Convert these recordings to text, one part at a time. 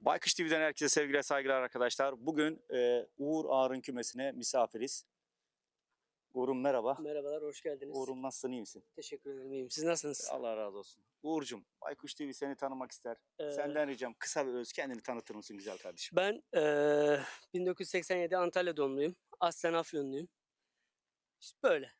Baykış TV'den herkese sevgiler saygılar arkadaşlar. Bugün e, Uğur Ağar'ın kümesine misafiriz. Uğur'um merhaba. Merhabalar, hoş geldiniz. Uğur'um nasılsın iyi misin? Teşekkür ederim, iyiyim. Siz nasılsınız? Allah razı olsun. Uğur'cum Baykuş TV seni tanımak ister. Ee, Senden ricam kısa ve öz kendini tanıtır mısın güzel kardeşim? Ben eee 1987 Antalya doğumluyum. Aslen Afyonluyum. İşte böyle.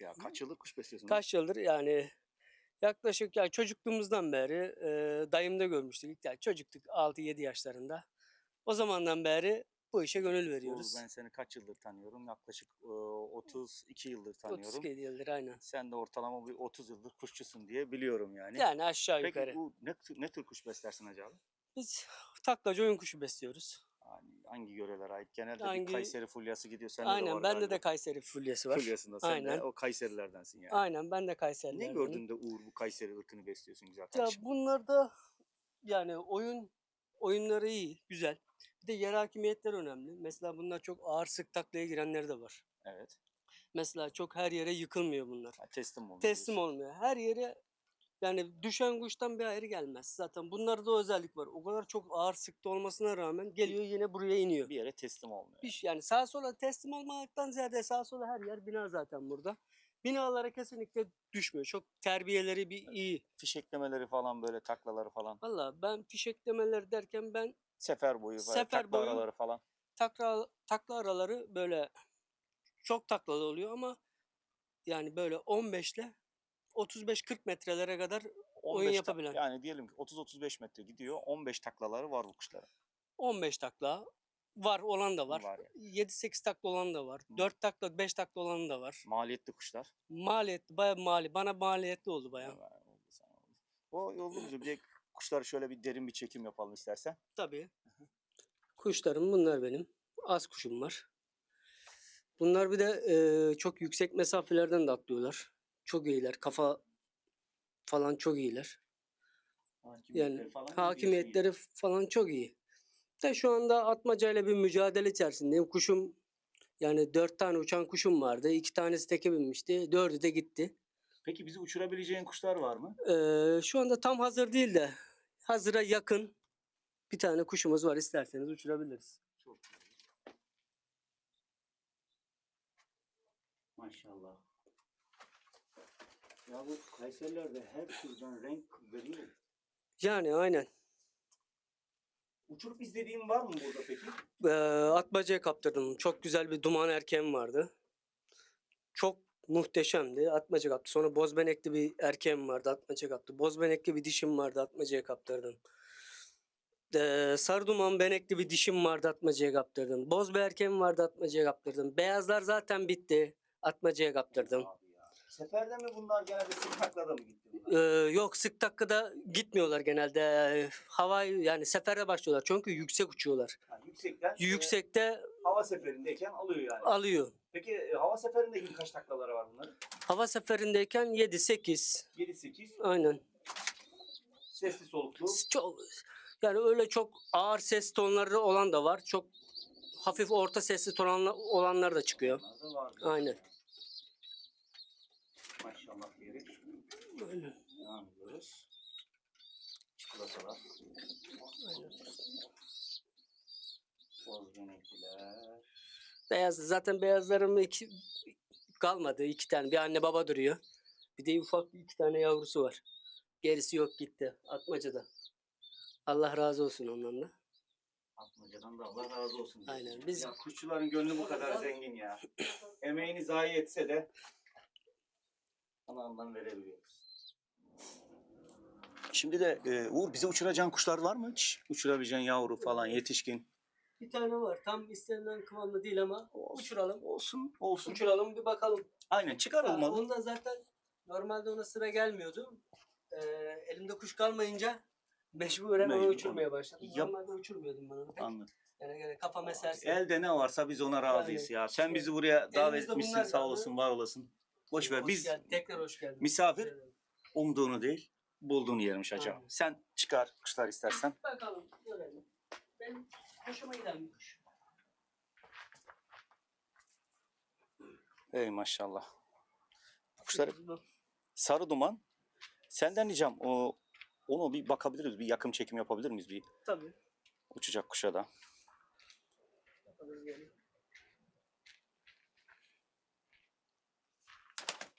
Ya kaç yıldır kuş besliyorsun? Kaç yıldır yani yaklaşık ya çocukluğumuzdan beri eee dayımda görmüştük. Yani çocuktuk 6-7 yaşlarında. O zamandan beri bu işe gönül Uğur veriyoruz. ben seni kaç yıldır tanıyorum? Yaklaşık e, 32 yıldır tanıyorum. 37 yıldır aynen. Sen de ortalama bir 30 yıldır kuşçusun diye biliyorum yani. Yani aşağı Peki yukarı. bu ne, ne tür kuş beslersin acaba? Biz taklacı oyun kuşu besliyoruz. Hangi yörelere ait? Genelde Hangi- bir Kayseri fulyası gidiyor. Sende de aynen var bende galiba. de Kayseri fulyası var. Fulyasında sen Aynen. de o Kayserilerdensin yani. Aynen ben de Ne Kayseri'lerdenim. gördün de Uğur bu Kayseri ırkını besliyorsun güzel Ya kardeşim? bunlarda yani oyun oyunları iyi, güzel. Bir de yer hakimiyetleri önemli. Mesela bunlar çok ağır sık taklaya girenler de var. Evet. Mesela çok her yere yıkılmıyor bunlar. Ha, teslim olmuyor. Teslim olmuyor. Her yere yani düşen kuştan bir ayrı gelmez. Zaten bunlarda o özellik var. O kadar çok ağır sıkta olmasına rağmen geliyor yine buraya iniyor. Bir yere teslim olmuyor. Bir, yani sağa sola teslim olmaktan ziyade sağa sola her yer bina zaten burada. Binalara kesinlikle düşmüyor. Çok terbiyeleri bir iyi. Fişeklemeleri falan böyle taklaları falan. Valla ben fişeklemeler derken ben Sefer boyu falan. Sefer takla boyu- araları falan. takla, takla araları böyle çok taklalı oluyor ama yani böyle 15 ile 35-40 metrelere kadar 15 tak- yapabilen. Yani diyelim ki 30-35 metre gidiyor. 15 taklaları var bu kuşların. 15 takla var olan da var. Var yani. 7-8 takla olan da var. Hı. 4 takla 5 takla olan da var. Maliyetli kuşlar. Maliyetli baya mali bana maliyetli oldu baya. O güzel. Bir kuşları şöyle bir derin bir çekim yapalım istersen. Tabii. Kuşlarım bunlar benim. Az kuşum var. Bunlar bir de eee, çok yüksek mesafelerden de atlıyorlar. Çok iyiler. Kafa falan çok iyiler. Hakimiyetleri Yani falan iyi hakimiyetleri falan çok iyi. De şu anda atmacayla bir mücadele içerisindeyim. Kuşum yani dört tane uçan kuşum vardı. İki tanesi teke binmişti. Dördü de gitti. Peki bizi uçurabileceğin kuşlar var mı? Eee, şu anda tam hazır değil de hazıra yakın bir tane kuşumuz var. İsterseniz uçurabiliriz. Çok Maşallah. Ya bu Kayserilerde her türden renk veriyor. Yani aynen. Uçurup izlediğin var mı burada peki? Eee atmacaya kaptırdım. Çok güzel bir duman erkeğim vardı. Çok muhteşemdi. Atmaca kaptı. Sonra bozbenekli bir erkeğim vardı. Atmaca kaptı. Bozbenekli bir dişim vardı. Atmacaya kaptırdım. Eee sarı duman benekli bir dişim vardı. Atmacaya kaptırdım. Boz bir erkeğim vardı. Atmacaya kaptırdım. Beyazlar zaten bitti. Atmacaya kaptırdım. Seferde mi bunlar genelde sık taklada mı gitti? Eee, yok sık dakikada gitmiyorlar genelde. Eee, hava yani sefere başlıyorlar. Çünkü yüksek uçuyorlar. Ha, yüksekten e, Yüksekte hava seferindeyken alıyor yani. alıyor. Peki e, hava seferindeki kaç taklaları var bunların? Hava seferindeyken 7-8 7-8. aynen. Sesli soluklu. Çok yani öyle çok ağır ses tonları olan da var. Çok hafif orta sesli ton olanlar da çıkıyor. Bunlar da var. Aynen. Maşallah diyelim. Aynen. Devam ediyoruz. Çikolatalar. Bozbenekliler. Beyaz zaten beyazlarım iki kalmadı. iki tane. Bir anne baba duruyor. Bir de ufak iki tane yavrusu var. Gerisi yok gitti. Atmacada. Allah razı olsun ondan da. Atmacadan da Allah razı olsun. Aynen, biz- Ya kuşçuların gönlü bu kadar zengin ya. Emeğini zayi etse de Allah'ından verebiliyoruz. Şimdi de e, Uğur bize uçuracağın kuşlar var mı hiç? Uçurabileceğin yavru falan yetişkin. Bir tane var. Tam istenilen kıvamda değil ama uçuralım. Olsun olsun. Uçuralım bir bakalım. Aynen çıkar Ha, olmalı. Onda zaten normalde ona sıra gelmiyordu. Ee, elimde kuş kalmayınca mecburen onu Mecbur. uçurmaya başladım. Yap- Normalde uçurmuyordum ben onu pek. Anladım. Yani, yani kafa meserse. Elde ne varsa biz ona razıyız ya. Sen bizi buraya davet Elimizde etmişsin bunlar sağ olasın var olasın. Boş ver Hoş biz geldin, Tekrar hoş geldin. misafir umduğunu değil bulduğunu yermiş acaba. Aynen. Sen çıkar kuşlar istersen. Bakalım görelim. Benim hoşuma giden bir kuş. Ey maşallah. Kuşlar sarı duman. Senden diyeceğim o Onu bir bakabiliriz. Bir yakın çekim yapabilir miyiz? Bir Tabii. uçacak kuşa da.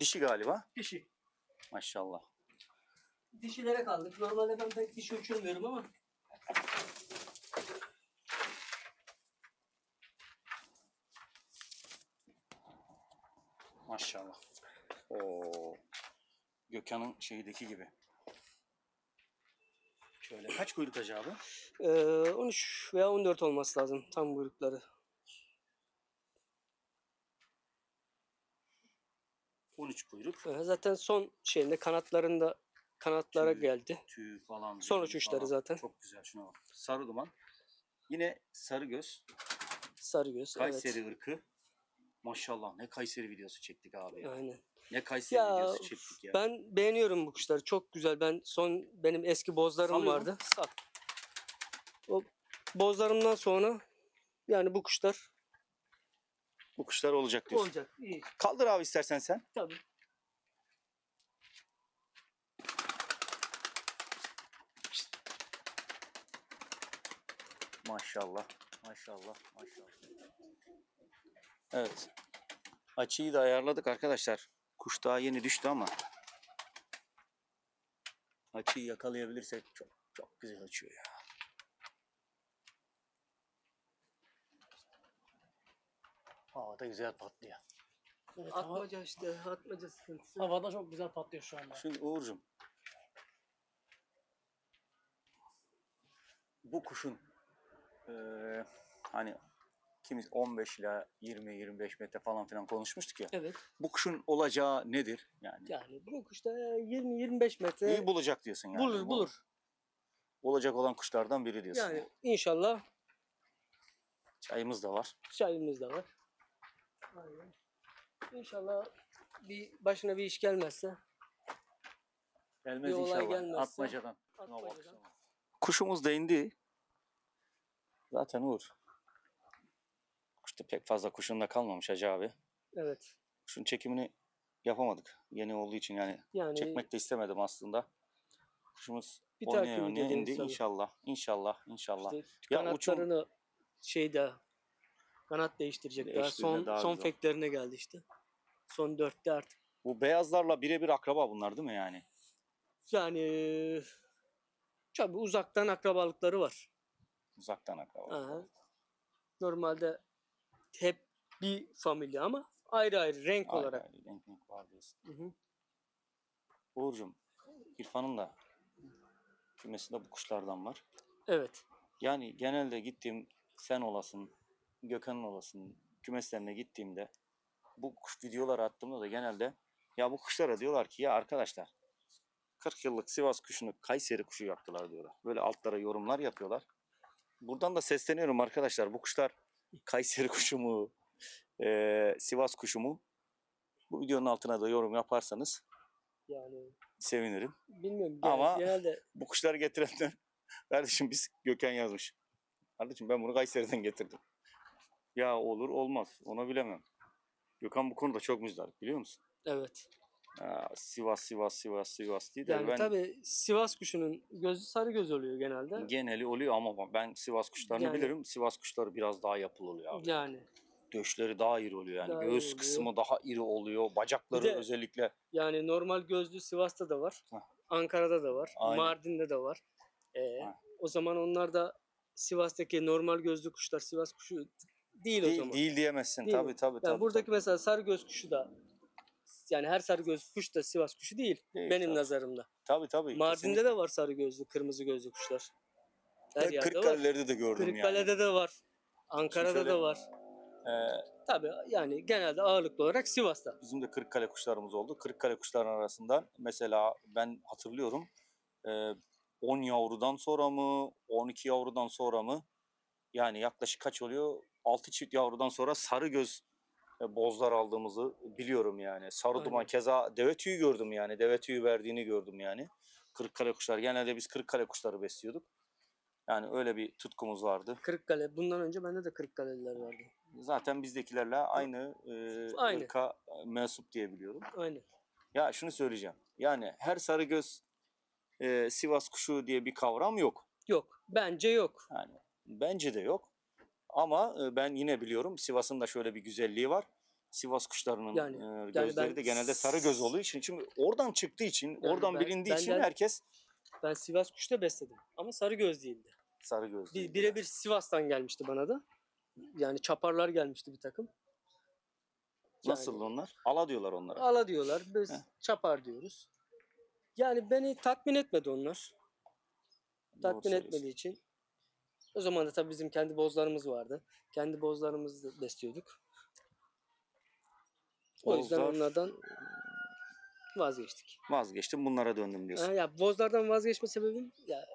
Dişi galiba. Dişi. Maşallah. Dişilere kaldık. Normalde ben pek dişi uçurmuyorum ama. Maşallah. Oo. Gökhan'ın şeydeki gibi. Şöyle kaç kuyruk acaba? Ee, 13 veya 14 olması lazım tam buyrukları. 13 kuyruk. Ee, zaten son şeyinde kanatlarında kanatlara Tüy. geldi. Tüy falan. Son rengi uçuşları falan. zaten. Çok güzel şuna bak. Sarı duman. Yine sarı göz. Sarı göz. Kayseri Evet. ırkı. Maşallah ne Kayseri videosu çektik abi ya. Aynen. Ne Kayseri Ya videosu çektik ya. ben beğeniyorum bu kuşları. Çok güzel. Ben son benim eski bozlarım Salıyorum. vardı. Sal. O bozlarımdan sonra yani bu kuşlar Bu kuşlar olacak diyorsun. olacak. İyi. Kaldır abi istersen sen. Tabii. Maşallah. Maşallah. Maşallah. Evet. Açıyı da ayarladık arkadaşlar. Kuş daha yeni düştü ama açıyı yakalayabilirsek çok çok güzel açıyor ya. Havada güzel patlıyor. Evet, Atmaca işte. Atmaca sıkıntısı. havada çok güzel patlıyor şu anda. Şimdi Uğur'cum. Bu kuşun eee, hani kimiz 15 ile 20-25 metre falan filan konuşmuştuk ya. Evet. Bu kuşun olacağı nedir? Yani Yani bu kuşta 20-25 metre iyi bulacak diyorsun yani. bulur Bu bulur. Olacak olan kuşlardan biri diyorsun. Yani inşallah Çayımız da var. çayımız da var. Aynen. İnşallah bir başına bir iş gelmezse Gelmez Bir inşallah. gelmezse- Atmacadan. Atmacadan. Kuşumuz da indi. Zaten Uğur. Kuşta pek fazla kuşun da kalmamış Hacı abi. Evet. Kuşun çekimini yapamadık. Yeni olduğu için yani Yani çekmek de istemedim aslında. Kuşumuz Bir oynaya oynaya indi inşallah. inşallah. İnşallah. İnşallah. işte Ya uçum- kanatlarını şeyde kanat değiştirecek daha. Son daha son feklerine geldi işte. Son dörtte artık. Bu beyazlarla birebir akraba bunlar değil mi yani? Yani tabii uzaktan akrabalıkları var. Uzaktan akraba. Aha. Normalde hep bir familya ama ayrı ayrı renk Ayrı olarak. ayrı renk renk var diyorsun. Hı hı. Uğur'cum İrfan'ın da kümesinde bu kuşlardan var. Evet. Yani genelde gittiğim sen olasın, Gökhan'ın olasın kümeslerine gittiğimde bu kuş videoları attığımda da genelde ya bu kuşlara diyorlar ki ya arkadaşlar 40 yıllık Sivas kuşunu Kayseri kuşu yaptılar diyorlar. Böyle altlara yorumlar yapıyorlar. Buradan da sesleniyorum arkadaşlar bu kuşlar Kayseri kuşu mu, eee, Sivas kuşu mu? Bu videonun altına da yorum yaparsanız Yani sevinirim. bilmiyorum. yani Ama- genelde Bu kuşları getirenler kardeşim biz Gökhan yazmış. Kardeşim ben bunu Kayseri'den getirdim. Ya olur olmaz ona bilemem. Gökhan bu konuda çok müzdarip biliyor musun? evet. Sivas Sivas Sivas Sivas diye de Yani ben tabii Sivas kuşunun gözü sarı göz oluyor genelde. geneli oluyor ama ben Sivas kuşlarını Yani- bilirim. Sivas kuşları biraz daha yapılı oluyor abi. Yani Döşleri daha iri oluyor yani. Daha Göğüs oluyor. kısmı daha iri oluyor. Bacakları de- özellikle. yani normal gözlü Sivas'ta da var. Hah. Ankara'da da var. Aynen. Mardin'de de var. Ee, o zaman onlar da Sivas'taki normal gözlü kuşlar Sivas kuşu değil, o Değil, zaman. değil diyemezsin. Değil tabii tabii. Yani tabii, buradaki tabii. mesela sarı göz kuşu da yani her sarı göz kuş da Sivas kuşu değil, Değil, benim tabii. nazarımda. Tabii tabii. Mardin'de de var sarı gözlü, kırmızı gözlü kuşlar. Her yerde var. Kırıkkale'lerde de gördüm yani. Kırıkkale'de de var. Ankara'da şöyle- da var. Ee, Tabii yani genelde ağırlıklı olarak Sivas'ta. Bizim de Kırıkkale kuşlarımız oldu. Kırıkkale kuşların arasından mesela ben hatırlıyorum e, 10 yavrudan sonra mı 12 yavrudan sonra mı yani yaklaşık kaç oluyor? 6 çift yavrudan sonra sarı göz e, bozlar aldığımızı biliyorum yani. Sarı Aynen. duman keza deve tüyü gördüm yani. Deve tüyü verdiğini gördüm yani. Kırıkkale kuşlar. Genelde biz Kırıkkale kuşları besliyorduk. Yani öyle bir tutkumuz vardı. Kırıkkale. Bundan önce bende de Kırıkkale'liler vardı. Zaten bizdekilerle aynı, e, Aynı. ırka mensup diye biliyorum. Aynen. Ya şunu söyleyeceğim. Yani her sarı göz e, Sivas kuşu diye bir kavram yok. Yok. Bence yok. Yani bence de yok. Ama ben yine biliyorum Sivas'ın da şöyle bir güzelliği var. Sivas kuşlarının Yani- e, gözleri ben de genelde sarı göz olduğu için çünkü oradan çıktığı için, Yani oradan ben- bilindiği için benden- herkes Ben Sivas kuşta besledim. Ama sarı göz değildi. sarı göz. Bir, birebir Sivas'tan gelmişti bana da. Yani çaparlar gelmişti bir takım. Nasıl Yani- onlar? Ala diyorlar onlara. Ala diyorlar. Biz Heh. çapar diyoruz. Yani beni tatmin etmedi onlar. Doğru Tatmin etmediği için. O zaman da tabii bizim kendi bozlarımız vardı. Kendi bozlarımızı besliyorduk. O yüzden Bozlar- onlardan vazgeçtik. Vazgeçtim bunlara döndüm diyorsun. Ha, ya bozlardan vazgeçme sebebim ya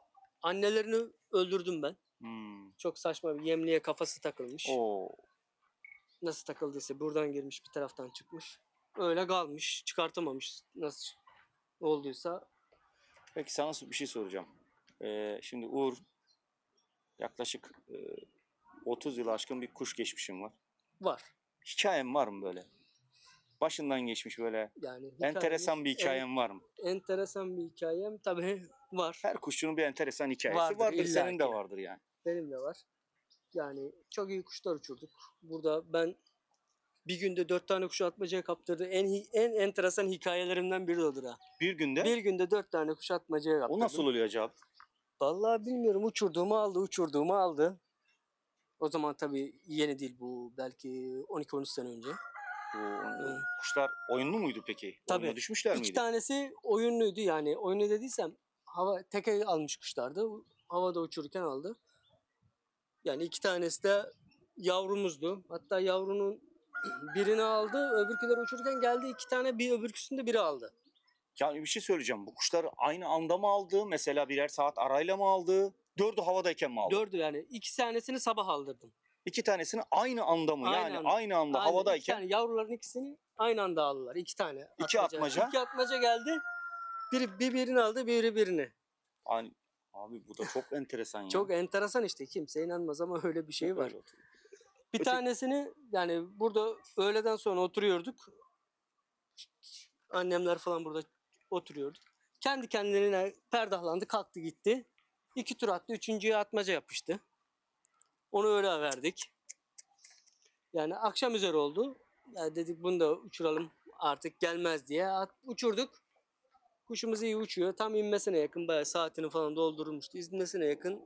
annelerini öldürdüm ben. Hmm. Çok saçma bir yemliğe kafası takılmış. Oo. Nasıl takıldıysa buradan girmiş bir taraftan çıkmış. Öyle kalmış. Çıkartamamış. Nasıl olduysa Peki sana bir şey soracağım. Ee, şimdi Uğur yaklaşık e, 30 yıl aşkın bir kuş geçmişim var. var. Hikayem var mı böyle? Başından geçmiş böyle Yani enteresan hikayemiz- bir hikayem var mı? en- enteresan bir hikayem tabii var. Her kuşçunun bir enteresan hikayesi Vardır, vardır. Senin de vardır yani. Benim de var. Yani çok iyi kuşlar uçurduk. Burada ben bir günde dört tane kuş atmacaya kaptırdı. En hi- en enteresan hikayelerimden biri odur ha. Bir günde Bir günde dört tane kuş atmacaya kaptırdım. o nasıl oluyor acaba? Vallahi bilmiyorum. Uçurduğumu aldı, uçurduğumu aldı. O zaman tabii yeni değil bu. Belki 12-13 sene önce. Bu Hı. kuşlar oyunlu muydu peki? Tabii. Oyuna düşmüşler İki miydi? tanesi oyunluydu yani. Oyunu dediysem hava teke almış kuşlardı. Havada uçururken aldı. Yani iki tanesi de yavrumuzdu. Hatta yavrunun birini aldı. Öbürküleri uçururken geldi iki tane bir öbürküsünü de biri aldı. Yani bir şey söyleyeceğim. Bu kuşlar aynı anda mı aldı? Mesela birer saat arayla mı aldı? Dördü havadayken mi aldı? Dördü yani. iki tanesini sabah aldırdım. İki tanesini aynı anda mı? Aynı yani anda. aynı anda iki havadayken tane yavruların ikisini aynı anda aldılar. İki tane. İki atmaca. İki atmaca geldi. Biri bir birini aldı, biri birini. Hani abi bu da çok enteresan ya. Çok enteresan işte. Kimse inanmaz ama öyle bir şey var. Bir tanesini yani burada öğleden sonra oturuyorduk. Annemler falan burada oturuyorduk. Kendi kendine perdahlandı, kalktı gitti. İki tur attı, üçüncüye atmaca yapıştı. Onu öyle verdik. Yani akşam üzeri oldu. Ya dedik bunu da uçuralım artık gelmez diye. At, uçurduk. Kuşumuz iyi uçuyor. Tam inmesine yakın bayağı saatini falan doldurmuştu. İnmesine yakın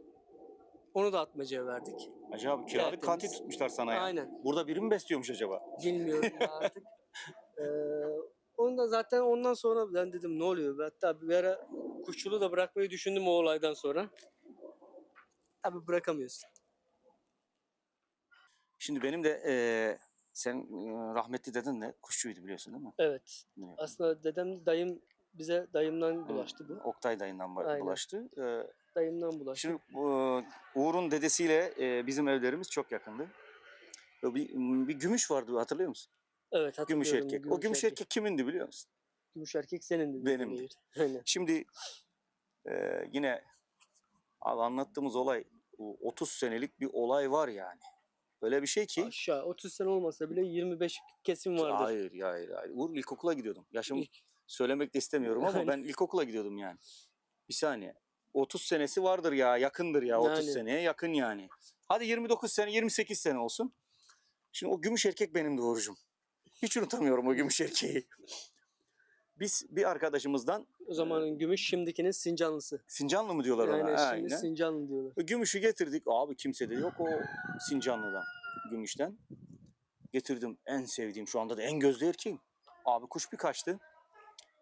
onu da atmacaya verdik. Acaba kiralık Tertemiz. katil tutmuşlar sana ya. Aynen. Burada biri mi besliyormuş acaba? Bilmiyorum artık. Ee, onu da zaten ondan sonra ben dedim ne oluyor? Hatta bir ara kuşçuluğu da bırakmayı düşündüm o olaydan sonra. Tabii bırakamıyorsun. Şimdi benim de eee sen rahmetli dedin de kuşçuydu biliyorsun değil mi? Evet. Biliyorum. Aslında dedem dayım bize dayımdan bulaştı bu. Oktay dayından Aynen. bulaştı. Eee, Dayımdan bulaştı. şimdi Uğur'un dedesiyle bizim evlerimiz çok yakındı. Bir, bir gümüş vardı hatırlıyor musun? Evet Gümüş hatırlıyorum. erkek. o gümüş erkek kimindi biliyor musun? Gümüş erkek senin dedi. Benimdi. Şimdi eee, yine abi anlattığımız olay bu 30 senelik bir olay var yani. Öyle bir şey ki. Aşağı 30 sene olmasa bile 25 kesim vardır. Hayır, hayır, hayır. Uğur ilkokula gidiyordum. Yaşım İlk. söylemek de istemiyorum ama Aynen. ben ilkokula gidiyordum yani. Bir saniye. 30 senesi vardır ya, yakındır ya. 30 Yani. seneye yakın yani. Hadi 29 sene, 28 sene olsun. Şimdi o gümüş erkek benim doğrucum. Hiç unutamıyorum o gümüş erkeği. Biz bir arkadaşımızdan O zamanın gümüş şimdikinin Sincanlısı. Sincanlı mı diyorlar ona? Aynen şimdi Aynen. Sincanlı diyorlar. Gümüşü getirdik. Abi kimse de yok o Sincanlı'dan. Gümüşten. Getirdim en sevdiğim şu anda da en gözlü erkeğim. Abi kuş bir kaçtı.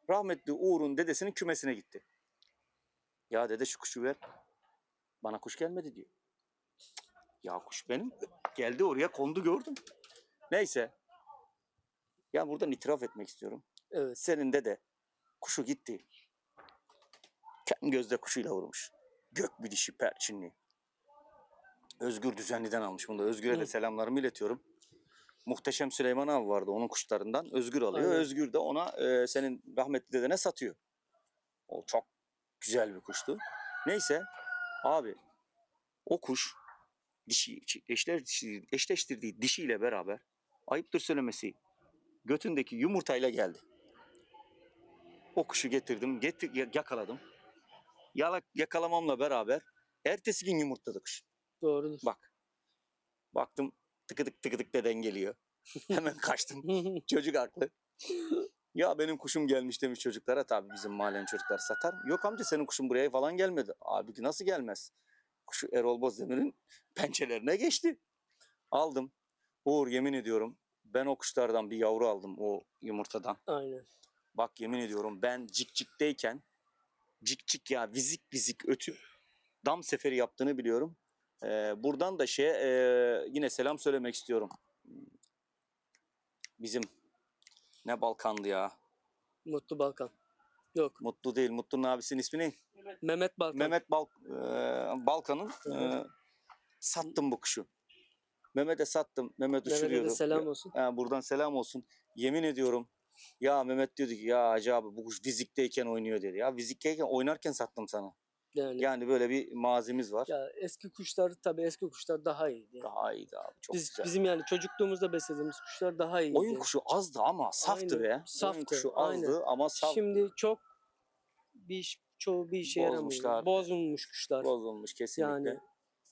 Rahmetli Uğur'un dedesinin kümesine gitti. Ya dede şu kuşu ver. Bana kuş gelmedi diyor. Cık, Ya kuş benim. Geldi oraya kondu gördüm. Neyse. Ya buradan itiraf etmek istiyorum. Evet. Senin dede kuşu gitti. Kendi gözde kuşuyla vurmuş. Gök bir dişi perçinli. Özgür Düzenli'den almış bunu da. Özgür'e de selamlarımı iletiyorum. Muhteşem Süleyman abi vardı onun kuşlarından. Özgür alıyor. Aynen. Özgür de ona e, senin rahmetli dedene satıyor. O çok güzel bir kuştu. Neyse abi o kuş dişi, eşler, dişi, eşleştirdiği dişiyle beraber ayıptır söylemesi götündeki yumurtayla geldi. O kuşu getirdim, getir, ya- yakaladım. Yalak yakalamamla beraber ertesi gün yumurtladı kuş. Doğrudur. Bak. Baktım tıkıdık tıkıdık deden geliyor. Hemen kaçtım. Çocuk haklı. Ya benim kuşum gelmiş demiş çocuklara. Tabii bizim mahallenin çocuklar satar. Yok amca senin kuşun buraya falan gelmedi. Abi nasıl gelmez? Kuşu Erol Bozdemir'in pençelerine geçti. Aldım. Uğur yemin ediyorum ben o kuşlardan bir yavru aldım o yumurtadan. Aynen. Bak yemin ediyorum ben cik cikteyken cik cik ya vizik vizik ötüp dam seferi yaptığını biliyorum. Ee, buradan da şey e, yine selam söylemek istiyorum. Bizim ne Balkandı ya. Mutlu Balkan. Yok. Mutlu değil. Mutlu'nun abisinin ismi ne? Mehmet Balkan. Mehmet Bal e, Balkan'ın e, sattım bu kuşu. Mehmet'e sattım. Mehmet Mehmet'e uçuruyordu. de selam olsun. Ha, buradan selam olsun. Yemin ediyorum. Ya Mehmet diyordu ki ya Hacı abi bu kuş vizikteyken oynuyor dedi. Ya vizikteyken oynarken sattım sana. Yani, Yani böyle bir mazimiz var. ya eski kuşlar tabii eski kuşlar daha iyiydi. Daha iyiydi abi. Çok Biz, güzel. bizim yani çocukluğumuzda beslediğimiz kuşlar daha iyiydi. Oyun kuşu azdı ama saftı Aynen, be. Oyun saftı, kuşu aynen. azdı ama saftı. Şimdi çok bir iş, çoğu bir işe Bozmuşlar. yaramıyor. Bozulmuş kuşlar. Bozulmuş kesinlikle. yani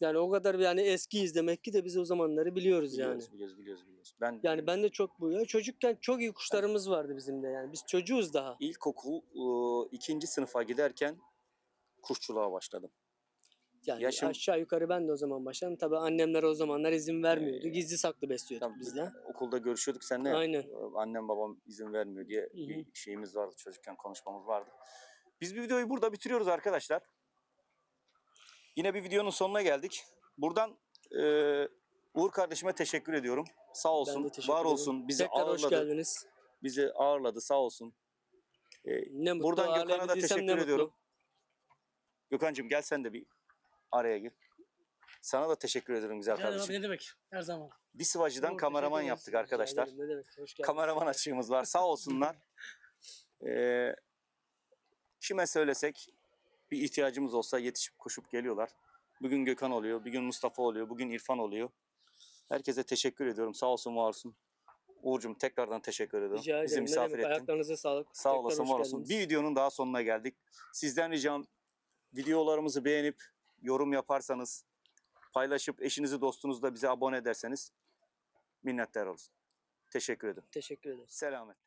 yani o kadar yani eskiyiz demek ki de biz o zamanları biliyoruz yani. biliyoruz, biliyoruz, biliyoruz, biliyoruz. Ben Yani ben de çok bu ya çocukken çok iyi kuşlarımız vardı bizim de yani. Biz çocuğuz daha. ilkokul ıı, ikinci sınıfa giderken kuşçuluğa başladım. Yani yaşım- aşağı yukarı ben de o zaman başladım. Tabii annemler o zamanlar izin vermiyordu. Ee, Gizli saklı besliyorduk Tabii biz de. okulda görüşüyorduk seninle. Aynen. Annem babam izin vermiyor diye hı. bir şeyimiz vardı. Çocukken konuşmamız vardı. Biz bir videoyu burada bitiriyoruz arkadaşlar. Yine bir videonun sonuna geldik. Buradan e, Uğur kardeşime teşekkür ediyorum. Sağ Ben olsun, var ederim. olsun. Bizi Tekrar hoş ağırladı. geldiniz. Bizi ağırladı sağ olsun. E, Ne mutlu. Buradan Gökhan'a da teşekkür ediyorum. Gökhan'cığım gel sen de bir araya gir. Sana da teşekkür ederim güzel Rica ederim abi, kardeşim. ne demek? Her zaman. Bir sıvacıdan Uğur, kameraman yaptık arkadaşlar. ederim, Ne demek? Hoş geldiniz. kameraman açığımız var. Sağ olsunlar. Ee, kime söylesek bir ihtiyacımız olsa yetişip koşup geliyorlar. Bugün Gökhan oluyor, bugün Mustafa oluyor, bugün İrfan oluyor. Herkese teşekkür ediyorum. Sağ olsun, var olsun. Uğur'cum tekrardan teşekkür ediyorum. Rica ederim. Bizi ne misafir demek? ettin. Ayaklarınıza sağlık. Sağ Tekrar olasın, var olsun. Bir videonun daha sonuna geldik. Sizden ricam videolarımızı beğenip yorum yaparsanız, paylaşıp eşinizi dostunuzla bize abone ederseniz minnettar oluruz. Teşekkür ederim. Teşekkür ederim. Selamet.